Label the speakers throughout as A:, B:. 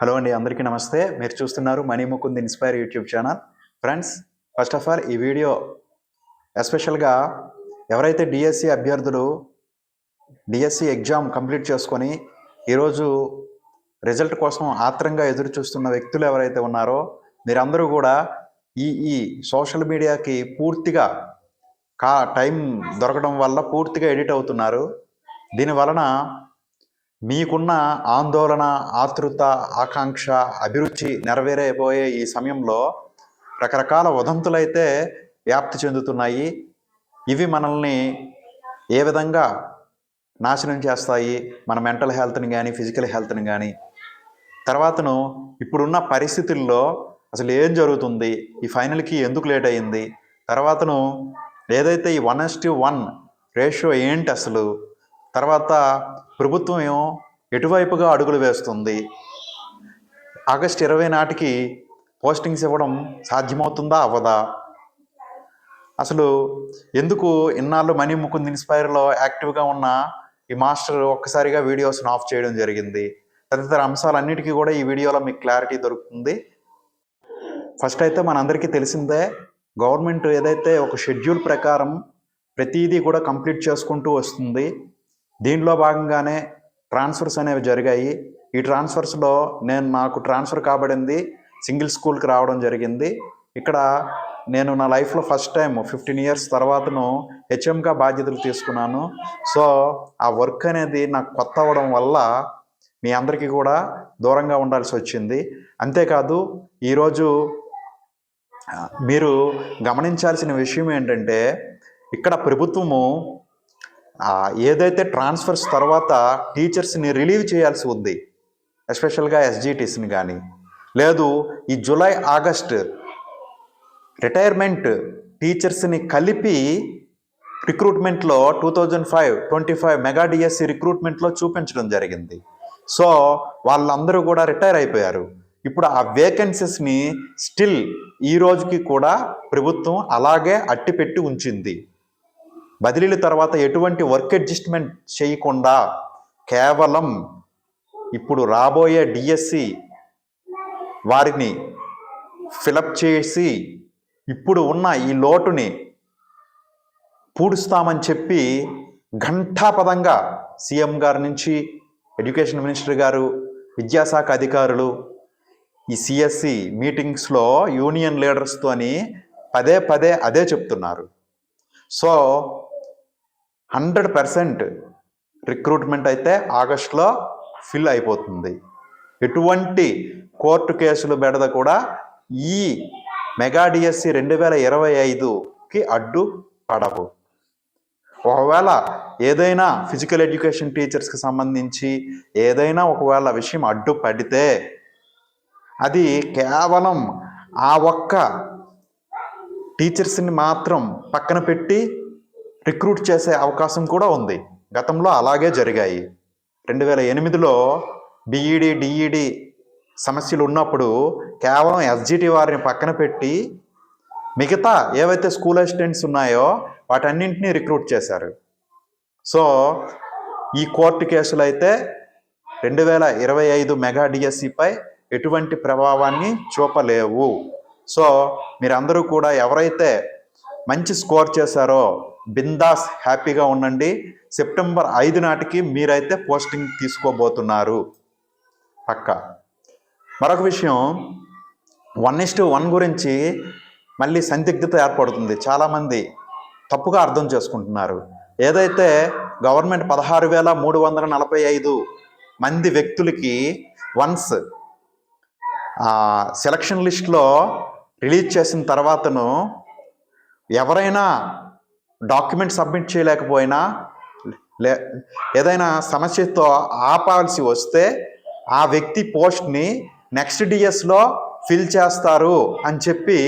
A: Hello అండి అందరికీ నమస్తే. మీరు చూస్తున్నారు Mani Mukund inspire YouTube channel. Friends first of all ఈ వీడియో ఎస్పెషల్గా ఎవరైతే డిఎస్సి అభ్యర్థులు డిఎస్సి ఎగ్జామ్ కంప్లీట్ చేసుకొని ఈరోజు రిజల్ట్ కోసం ఆత్రంగా ఎదురు చూస్తున్న వ్యక్తులు ఎవరైతే ఉన్నారో మీరందరూ కూడా ఈ ఈ సోషల్ మీడియాకి పూర్తిగా కా టైం దొరకడం వల్ల పూర్తిగా ఎడిట్ అవుతున్నారు. దీని వలన మీకున్న ఆందోళన ఆతృత ఆకాంక్ష అభిరుచి నెరవేరైపోయే ఈ సమయంలో రకరకాల వదంతులైతే వ్యాప్తి చెందుతున్నాయి. ఇవి మనల్ని ఏ విధంగా నాశనం చేస్తాయి? మన మెంటల్ హెల్త్ని కానీ ఫిజికల్ హెల్త్ని కానీ తర్వాతను ఇప్పుడున్న పరిస్థితుల్లో అసలు ఏం జరుగుతుంది? ఈ ఫైనల్కి ఎందుకు లేట్ అయ్యింది తర్వాతను ఏదైతే ఈ one is to one ratio ఏంటి అసలు? తర్వాత ప్రభుత్వం ఏమో ఎటువైపుగా అడుగులు వేస్తుంది? ఆగస్ట్ ఇరవై నాటికి పోస్టింగ్స్ ఇవ్వడం సాధ్యమవుతుందా? అవ్వదా? అసలు ఎందుకు ఇన్నాళ్ళు మనీ ముకుంద్ ఇన్స్పైర్లో యాక్టివ్గా ఉన్న ఈ మాస్టర్ ఒక్కసారిగా వీడియోస్ని ఆఫ్ చేయడం జరిగింది. తదితర అంశాలన్నిటికీ కూడా ఈ వీడియోలో మీకు క్లారిటీ దొరుకుతుంది. ఫస్ట్ అయితే మనందరికీ తెలిసిందే గవర్నమెంట్ ఏదైతే ఒక షెడ్యూల్ ప్రకారం ప్రతిదీ కూడా కంప్లీట్ చేసుకుంటూ వస్తుంది దీంట్లో భాగంగానే ట్రాన్స్ఫర్స్ అనేవి జరిగాయి. ఈ ట్రాన్స్ఫర్స్లో నేను నాకు ట్రాన్స్ఫర్ కాబడింది సింగిల్ స్కూల్కి రావడం జరిగింది. ఇక్కడ నేను నా లైఫ్లో ఫస్ట్ టైం ఫిఫ్టీన్ ఇయర్స్ తర్వాతను హెచ్ఎంగా బాధ్యతలు తీసుకున్నాను. సో ఆ వర్క్ అనేది నాకు కొత్త అవ్వడం వల్ల మీ అందరికీ కూడా దూరంగా ఉండాల్సి వచ్చింది. అంతేకాదు ఈరోజు మీరు గమనించాల్సిన విషయం ఏంటంటే ఇక్కడ ప్రభుత్వము ఏదైతే ట్రాన్స్ఫర్స్ తర్వాత టీచర్స్ని రిలీవ్ చేయాల్సి ఉంది ఎస్పెషల్గా ఎస్జిటిస్ని కానీ లేదు ఈ జూలై ఆగస్ట్ రిటైర్మెంట్ టీచర్స్ని కలిపి రిక్రూట్మెంట్లో two thousand five twenty five mega DSC రిక్రూట్మెంట్లో చూపించడం జరిగింది. సో వాళ్ళందరూ కూడా రిటైర్ అయిపోయారు. ఇప్పుడు ఆ వేకెన్సీస్ని స్టిల్ ఈ రోజుకి కూడా ప్రభుత్వం అలాగే అట్టిపెట్టి ఉంచింది. బదిలీల తర్వాత ఎటువంటి వర్క్ అడ్జస్ట్మెంట్ చేయకుండా కేవలం ఇప్పుడు రాబోయే డిఎస్సి వారిని ఫిలప్ చేసి ఇప్పుడు ఉన్న ఈ లోటుని పూడుస్తామని చెప్పి ఘంటాపదంగా సీఎం గారి నుంచి ఎడ్యుకేషన్ మినిస్టర్ గారు విద్యాశాఖ అధికారులు ఈ సిఎస్సి మీటింగ్స్లో యూనియన్ లీడర్స్తోని పదే పదే అదే చెప్తున్నారు. సో హండ్రెడ్ పర్సెంట్ రిక్రూట్మెంట్ అయితే ఆగస్టులో ఫిల్ అయిపోతుంది. ఎటువంటి కోర్టు కేసులు బెడద కూడా ఈ మెగా డిఎస్సి రెండు వేల ఇరవై ఐదుకి అడ్డు పడవు. ఒకవేళ ఏదైనా ఫిజికల్ ఎడ్యుకేషన్ టీచర్స్కి సంబంధించి ఏదైనా ఒకవేళ విషయం అడ్డు పడితే అది కేవలం ఆ ఒక్క టీచర్స్ని మాత్రం పక్కన పెట్టి రిక్రూట్ చేసే అవకాశం కూడా ఉంది. గతంలో అలాగే జరిగాయి. రెండు వేల ఎనిమిదిలో బీఈడి డిఈడి సమస్యలు ఉన్నప్పుడు కేవలం ఎస్జిటి వారిని పక్కన పెట్టి మిగతా ఏవైతే స్కూల్ అసిస్టెంట్స్ ఉన్నాయో వాటన్నింటినీ రిక్రూట్ చేశారు. సో ఈ కోర్టు కేసులు అయితే రెండు వేల ఇరవై ఐదు మెగా డిఎస్సిపై ఎటువంటి ప్రభావాన్ని చూపలేవు. సో మీరందరూ కూడా ఎవరైతే మంచి స్కోర్ చేశారో బిందాస్ హ్యాపీగా ఉండండి. సెప్టెంబర్ ఐదు నాటికి మీరైతే పోస్టింగ్ తీసుకోబోతున్నారు. పక్క. మరొక విషయం వన్ ఇస్టు వన్ గురించి మళ్ళీ సందిగ్ధత ఏర్పడుతుంది. చాలామంది తప్పుగా అర్థం చేసుకుంటున్నారు. ఏదైతే గవర్నమెంట్ పదహారు వేల మూడు వందల నలభై ఐదు మంది వ్యక్తులకి వన్స్ సెలక్షన్ లిస్ట్లో రిలీజ్ చేసిన తర్వాతను ఎవరైనా డాక్యుమెంట్ సబ్మిట్ చేయలేకపోయినా లే ఏదైనా సమస్యతో ఆపాల్సి వస్తే ఆ వ్యక్తి పోస్ట్ని నెక్స్ట్ డిఎస్లో ఫిల్ చేస్తారు అని చెప్పి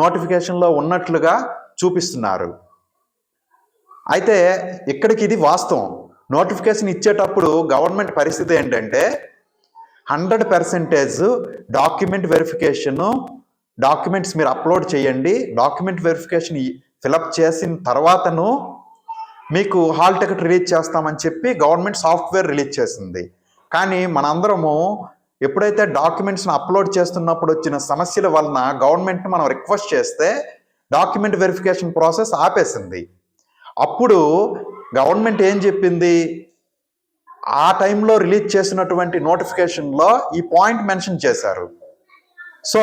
A: నోటిఫికేషన్లో ఉన్నట్లుగా చూపిస్తున్నారు. అయితే ఇక్కడికి ఇది వాస్తవం. నోటిఫికేషన్ ఇచ్చేటప్పుడు గవర్నమెంట్ పరిస్థితి ఏంటంటే hundred percentage document verification documents మీరు అప్లోడ్ చేయండి డాక్యుమెంట్ వెరిఫికేషన్ ఫిలప్ చేసిన తర్వాతను మీకు హాల్ టికెట్ రిలీజ్ చేస్తామని చెప్పి గవర్నమెంట్ సాఫ్ట్వేర్ రిలీజ్ చేసింది. కానీ మనందరము ఎప్పుడైతే డాక్యుమెంట్స్ని అప్లోడ్ చేస్తున్నప్పుడు వచ్చిన సమస్యల వలన గవర్నమెంట్ని మనం రిక్వెస్ట్ చేస్తే డాక్యుమెంట్ వెరిఫికేషన్ ప్రాసెస్ ఆపేసింది. అప్పుడు గవర్నమెంట్ ఏం చెప్పింది? ఆ టైంలో రిలీజ్ చేసినటువంటి నోటిఫికేషన్లో ఈ పాయింట్ మెన్షన్ చేశారు. సో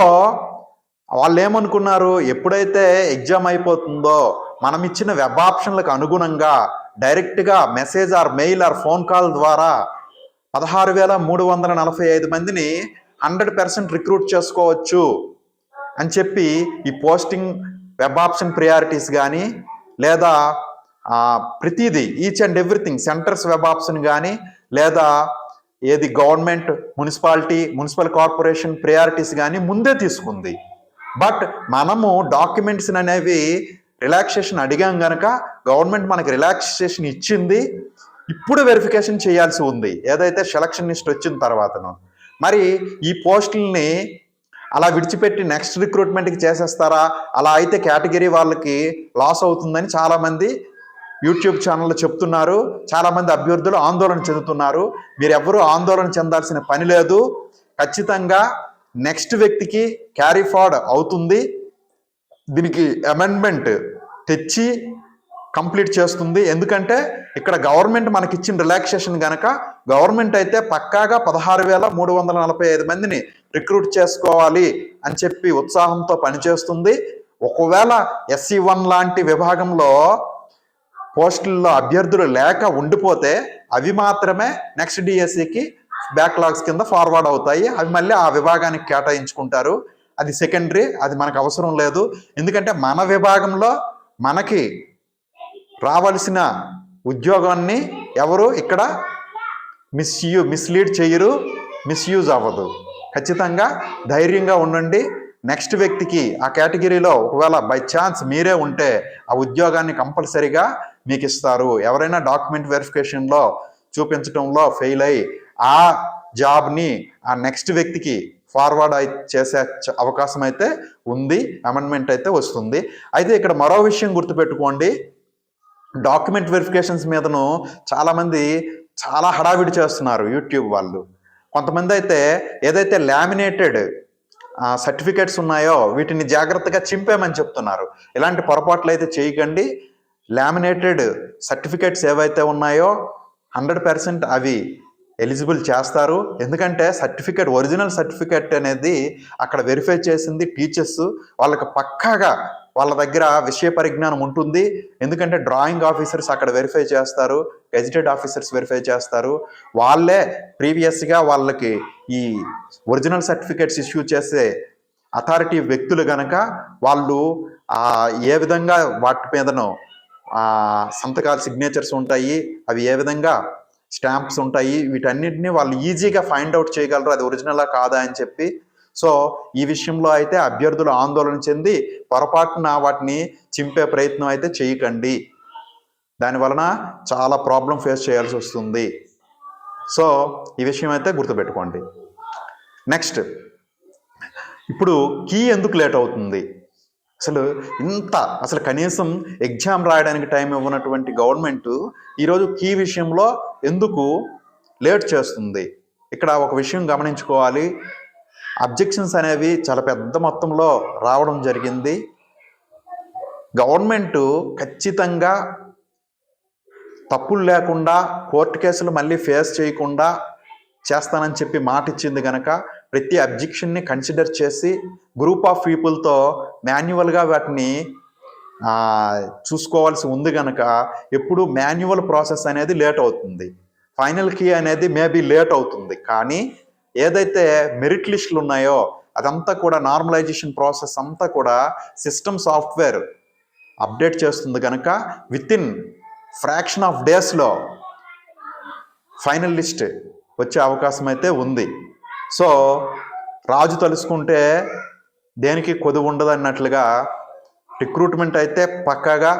A: వాళ్ళు ఏమనుకున్నారు ఎప్పుడైతే ఎగ్జామ్ అయిపోతుందో మనం ఇచ్చిన వెబ్ ఆప్షన్లకు అనుగుణంగా డైరెక్ట్గా message or mail or phone call ద్వారా పదహారు వేల మూడు వందల నలభై ఐదు మందిని హండ్రెడ్ పర్సెంట్ రిక్రూట్ చేసుకోవచ్చు అని చెప్పి ఈ పోస్టింగ్ వెబ్ ఆప్షన్ ప్రియారిటీస్ కానీ లేదా ప్రతిదీ each and everything centres web option కానీ లేదా ఏది government municipality municipal corporation priorities కానీ ముందే తీసుకుంది. బట్ మనము డాక్యుమెంట్స్ అనేవి రిలాక్సేషన్ అడిగాం కనుక గవర్నమెంట్ మనకి రిలాక్సేషన్ ఇచ్చింది. ఇప్పుడు వెరిఫికేషన్ చేయాల్సి ఉంది. ఏదైతే సెలక్షన్ లిస్ట్ వచ్చిన తర్వాతను. మరి ఈ పోస్టుల్ని అలా విడిచిపెట్టి నెక్స్ట్ రిక్రూట్మెంట్కి చేసేస్తారా? అలా అయితే కేటగిరీ వాళ్ళకి లాస్ అవుతుందని చాలామంది యూట్యూబ్ ఛానల్లో చెప్తున్నారు. చాలామంది అభ్యర్థులు ఆందోళన చెందుతున్నారు. మీరు ఆందోళన చెందాల్సిన పని లేదు. ఖచ్చితంగా నెక్స్ట్ వ్యక్తికి క్యారీ ఫార్డ్ అవుతుంది. దీనికి అమెండ్మెంట్ తెచ్చి కంప్లీట్ చేస్తుంది. ఎందుకంటే ఇక్కడ గవర్నమెంట్ మనకి ఇచ్చిన రిలాక్సేషన్ కనుక గవర్నమెంట్ అయితే పక్కాగా పదహారు వేల మూడు వందల నలభై ఐదు మందిని రిక్రూట్ చేసుకోవాలి అని చెప్పి ఉత్సాహంతో పనిచేస్తుంది. ఒకవేళ ఎస్సీ వన్ లాంటి విభాగంలో పోస్టుల్లో అభ్యర్థులు లేక ఉండిపోతే అవి మాత్రమే నెక్స్ట్ డిఎస్సికి బ్యాక్లాగ్స్ కింద ఫార్వర్డ్ అవుతాయి. అవి మళ్ళీ ఆ విభాగానికి కేటాయించుకుంటారు. అది సెకండరీ అది మనకు అవసరం లేదు. ఎందుకంటే మన విభాగంలో మనకి రావాల్సిన ఉద్యోగాన్ని ఎవరు ఇక్కడ మిస్యూ మిస్లీడ్ చేయరు మిస్యూజ్ అవ్వదు. ఖచ్చితంగా ధైర్యంగా ఉండండి. నెక్స్ట్ వ్యక్తికి ఆ కేటగిరీలో ఒకవేళ బై ఛాన్స్ మీరే ఉంటే ఆ ఉద్యోగాన్ని కంపల్సరీగా మీకు ఇస్తారు ఎవరైనా డాక్యుమెంట్ వెరిఫికేషన్లో చూపించడంలో ఫెయిల్ అయ్యి ఆ జాబ్ని ఆ నెక్స్ట్ వ్యక్తికి ఫార్వర్డ్ అయి చేసే అవకాశం అయితే ఉంది అమెండ్మెంట్ అయితే వస్తుంది. అయితే ఇక్కడ మరో విషయం గుర్తుపెట్టుకోండి. డాక్యుమెంట్ వెరిఫికేషన్స్ మీదను చాలామంది చాలా హడావిడి చేస్తున్నారు యూట్యూబ్ వాళ్ళు. కొంతమంది అయితే ఏదైతే లామినేటెడ్ సర్టిఫికేట్స్ ఉన్నాయో వీటిని జాగ్రత్తగా చింపేమని చెప్తున్నారు. ఇలాంటి పొరపాట్లు అయితే చేయకండి. లామినేటెడ్ సర్టిఫికేట్స్ ఏవైతే ఉన్నాయో హండ్రెడ్ పర్సెంట్ అవి ఎలిజిబుల్ చేస్తారు. ఎందుకంటే సర్టిఫికేట్ ఒరిజినల్ సర్టిఫికేట్ అనేది అక్కడ వెరిఫై చేసింది టీచర్స్. వాళ్ళకి పక్కాగా వాళ్ళ దగ్గర విషయ పరిజ్ఞానం ఉంటుంది. ఎందుకంటే డ్రాయింగ్ ఆఫీసర్స్ అక్కడ వెరిఫై చేస్తారు. గెజిటెడ్ ఆఫీసర్స్ వెరిఫై చేస్తారు. వాళ్ళే ప్రీవియస్గా వాళ్ళకి ఈ ఒరిజినల్ సర్టిఫికేట్స్ ఇష్యూ చేసే అథారిటీ వ్యక్తులు గనక వాళ్ళు ఏ విధంగా వాటి మీదనో సంతకాలు సిగ్నేచర్స్ ఉంటాయి. అవి ఏ విధంగా స్టాంప్స్ ఉంటాయి. వీటన్నిటిని వాళ్ళు ఈజీగా ఫైండ్ అవుట్ చేయగలరు. అది ఒరిజినలా కాదా అని చెప్పి. సో ఈ విషయంలో అయితే అభ్యర్థులు ఆందోళన చెంది పొరపాటున వాటిని చింపే ప్రయత్నం అయితే చేయకండి. దాని వలన చాలా ప్రాబ్లం ఫేస్ చేయాల్సి వస్తుంది. సో ఈ విషయం అయితే గుర్తుపెట్టుకోండి. నెక్స్ట్. ఇప్పుడు కీ ఎందుకు లేట్ అవుతుంది? అసలు ఇంత అసలు కనీసం ఎగ్జామ్ రాయడానికి టైం ఇవ్వనటువంటి గవర్నమెంట్ ఈరోజు కీ విషయంలో ఎందుకు లేట్ చేస్తుంది? ఇక్కడ ఒక విషయం గమనించుకోవాలి. అబ్జెక్షన్స్ అనేవి చాలా పెద్ద మొత్తంలో రావడం జరిగింది. గవర్నమెంట్ ఖచ్చితంగా తప్పులు లేకుండా కోర్టు కేసులు మళ్ళీ ఫేస్ చేయకుండా చేస్తానని చెప్పి మాట ఇచ్చింది కనుక ప్రతి అబ్జెక్షన్ని కన్సిడర్ చేసి గ్రూప్ ఆఫ్ పీపుల్తో మాన్యువల్గా వాటిని చూసుకోవాల్సి ఉంది కనుక ఎప్పుడు మాన్యువల్ ప్రాసెస్ అనేది లేట్ అవుతుంది. ఫైనల్ కీ అనేది మేబీ లేట్ అవుతుంది. కానీ ఏదైతే మెరిట్ లిస్టులు ఉన్నాయో అదంతా కూడా నార్మలైజేషన్ ప్రాసెస్ అంతా కూడా సిస్టమ్ సాఫ్ట్వేర్ అప్డేట్ చేస్తుంది కనుక విత్ ఇన్ ఫ్రాక్షన్ ఆఫ్ డేస్లో ఫైనల్ లిస్ట్ వచ్చే అవకాశం అయితే ఉంది. సో రాజు తలుసుకుంటే దేనికి కొదువు ఉండదు అన్నట్లుగా రిక్రూట్మెంట్ అయితే పక్కాగా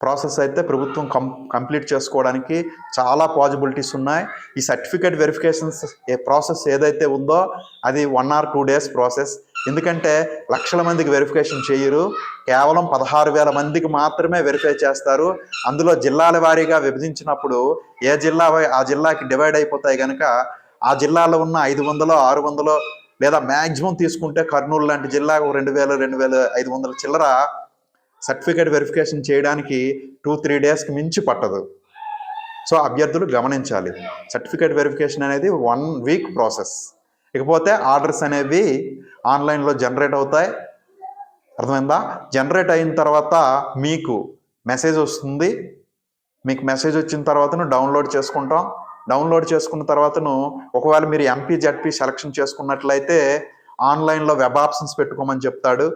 A: ప్రాసెస్ అయితే ప్రభుత్వం కం కంప్లీట్ చేసుకోవడానికి చాలా పాజిబిలిటీస్ ఉన్నాయి. ఈ సర్టిఫికేట్ వెరిఫికేషన్స్ ఏ ప్రాసెస్ ఏదైతే ఉందో అది one or two days process ఎందుకంటే లక్షల మందికి వెరిఫికేషన్ చేయరు. కేవలం పదహారు వేల మందికి మాత్రమే వెరిఫై చేస్తారు. అందులో జిల్లాల వారీగా విభజించినప్పుడు ఏ జిల్లా ఆ జిల్లాకి డివైడ్ అయిపోతాయి కనుక ఆ జిల్లాలో ఉన్న ఐదు వందలో ఆరు వందలో లేదా మ్యాక్సిమం తీసుకుంటే కర్నూలు లాంటి జిల్లా రెండు వేల రెండు వేల ఐదు వందల చిల్లర సర్టిఫికేట్ వెరిఫికేషన్ చేయడానికి టూ త్రీ డేస్కి మించి పట్టదు. సో అభ్యర్థులు గమనించాలి. సర్టిఫికేట్ వెరిఫికేషన్ అనేది వన్ వీక్ ప్రాసెస్. ఇకపోతే ఆర్డర్స్ అనేవి ఆన్లైన్లో జనరేట్ అవుతాయి. అర్థమైందా? జనరేట్ అయిన తర్వాత మీకు మెసేజ్ వస్తుంది. మీకు మెసేజ్ వచ్చిన తర్వాతను డౌన్లోడ్ చేసుకుంటాం. డౌన్లోడ్ చేసుకున్న తర్వాతను ఒకవేళ మీరు ఎంపీ జడ్పీ సెలక్షన్ చేసుకున్నట్లయితే ఆన్లైన్లో వెబ్ ఆప్షన్స్ పెట్టుకోమని చెప్తాడు.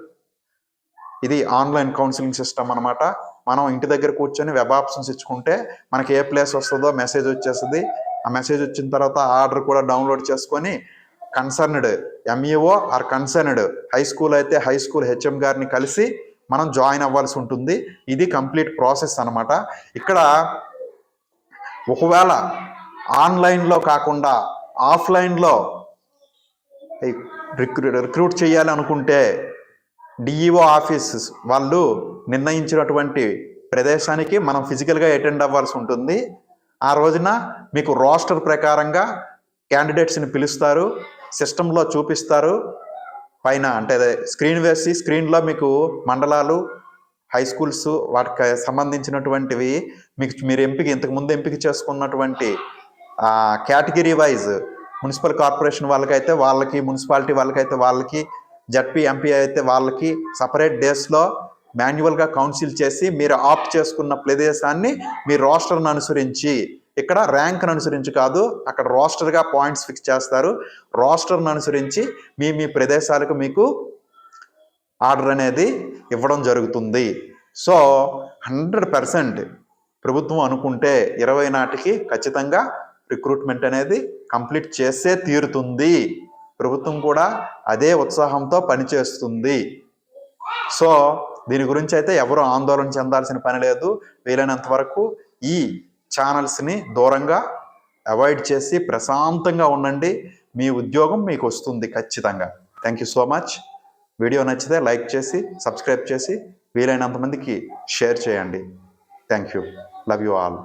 A: ఇది ఆన్లైన్ కౌన్సిలింగ్ సిస్టమ్ అనమాట మనం ఇంటి దగ్గర కూర్చొని వెబ్ ఆప్షన్స్ ఇచ్చుకుంటే మనకి ఏ ప్లేస్ వస్తుందో మెసేజ్ వచ్చేస్తుంది. ఆ మెసేజ్ వచ్చిన తర్వాత ఆర్డర్ కూడా డౌన్లోడ్ చేసుకొని concerned MEO or concerned high school అయితే హై స్కూల్ హెచ్ఎం గారిని కలిసి మనం జాయిన్ అవ్వాల్సి ఉంటుంది. ఇది కంప్లీట్ ప్రాసెస్ అనమాట ఇక్కడ ఒకవేళ ఆన్లైన్లో కాకుండా ఆఫ్లైన్లో రిక్రూ రిక్రూట్ చేయాలి అనుకుంటే డిఈఓ ఆఫీస్ వాళ్ళు నిర్ణయించినటువంటి ప్రదేశానికి మనం ఫిజికల్గా అటెండ్ అవ్వాల్సి ఉంటుంది. ఆ రోజున మీకు రోస్టర్ ప్రకారంగా క్యాండిడేట్స్ని పిలుస్తారు సిస్టంలో చూపిస్తారు. పైన అంటే స్క్రీన్ వేసి స్క్రీన్లో మీకు మండలాలు హై స్కూల్స్ వాటికి సంబంధించినటువంటివి మీకు మీరు ఎంపిక ఇంతకుముందు ఎంపిక చేసుకున్నటువంటి కేటగిరీ వైజ్ మున్సిపల్ కార్పొరేషన్ వాళ్ళకైతే వాళ్ళకి మున్సిపాలిటీ వాళ్ళకైతే వాళ్ళకి జడ్పీ ఎంపీ అయితే వాళ్ళకి సపరేట్ డేస్లో మాన్యువల్గా కౌన్సిల్ చేసి మీరు ఆప్ట్ చేసుకున్న ప్రదేశాన్ని మీ రోస్టర్ను అనుసరించి ఇక్కడ ర్యాంక్ను అనుసరించి కాదు అక్కడ రోస్టర్గా పాయింట్స్ ఫిక్స్ చేస్తారు. రోస్టర్ను అనుసరించి మీ మీ ప్రదేశాలకు మీకు ఆర్డర్ అనేది ఇవ్వడం జరుగుతుంది. సో హండ్రెడ్ పర్సెంట్ ప్రభుత్వం అనుకుంటే ఇరవై నాటికి ఖచ్చితంగా రిక్రూట్మెంట్ అనేది కంప్లీట్ చేసే తీరుతుంది. ప్రభుత్వం కూడా అదే ఉత్సాహంతో పనిచేస్తుంది. సో దీని గురించి అయితే ఎవరు ఆందోళన చెందాల్సిన పని లేదు. వీలైనంత వరకు ఈ ఛానల్స్ని దూరంగా అవాయిడ్ చేసి ప్రశాంతంగా ఉండండి. మీ ఉద్యోగం మీకు వస్తుంది ఖచ్చితంగా. Thank you so much video నచ్చితే లైక్ చేసి సబ్స్క్రైబ్ చేసి వీలైనంత మందికి షేర్ చేయండి. Thank you love you all